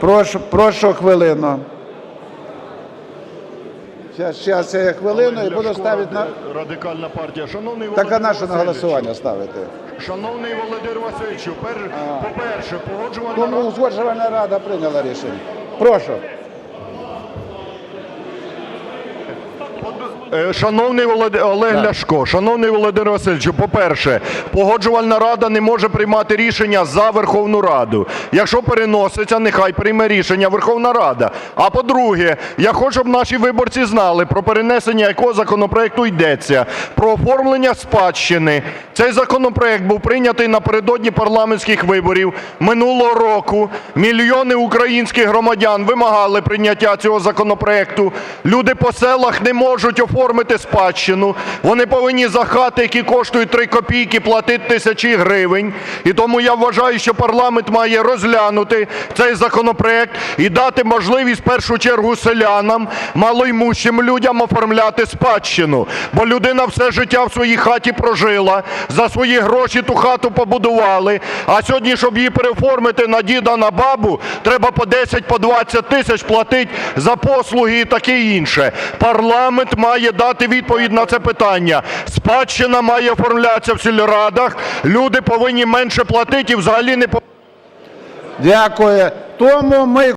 Прошу, прошу хвилину. Зараз, я хвилину і буду ставити на. Радикальна партія. Шановний Так а на що на голосування ставити? Шановний Володимир Васильовичу, пер- по-перше, погоджувальна Тому рада... узгоджувальна рада прийняла рішення. Прошу. Шановний Володи... Олег Ляшко, шановний Володимир Васильович, по-перше, погоджувальна рада не може приймати рішення за Верховну Раду. Якщо переноситься, нехай прийме рішення Верховна Рада. А по-друге, я хочу, щоб наші виборці знали, про перенесення якого законопроекту йдеться. Про оформлення спадщини. Цей законопроект був прийнятий напередодні парламентських виборів минулого року. Мільйони українських громадян вимагали прийняття цього законопроекту. Люди по селах не можуть оформити спадщину. Вони повинні за хати, які коштують 3 копійки, платити тисячі гривень. І тому я вважаю, що парламент має розглянути цей законопроект і дати можливість в першу чергу селянам, малоймущим людям оформляти спадщину. Бо людина все життя в своїй хаті прожила, за свої гроші ту хату побудували. А сьогодні, щоб її переоформити на діда, на бабу, треба по 10, по 20 тисяч платити за послуги і таке інше. Парламент має дати відповідь на це питання. Спадщина має оформлятися в сільрадах. Люди повинні менше платити і взагалі не Дякую. Тому ми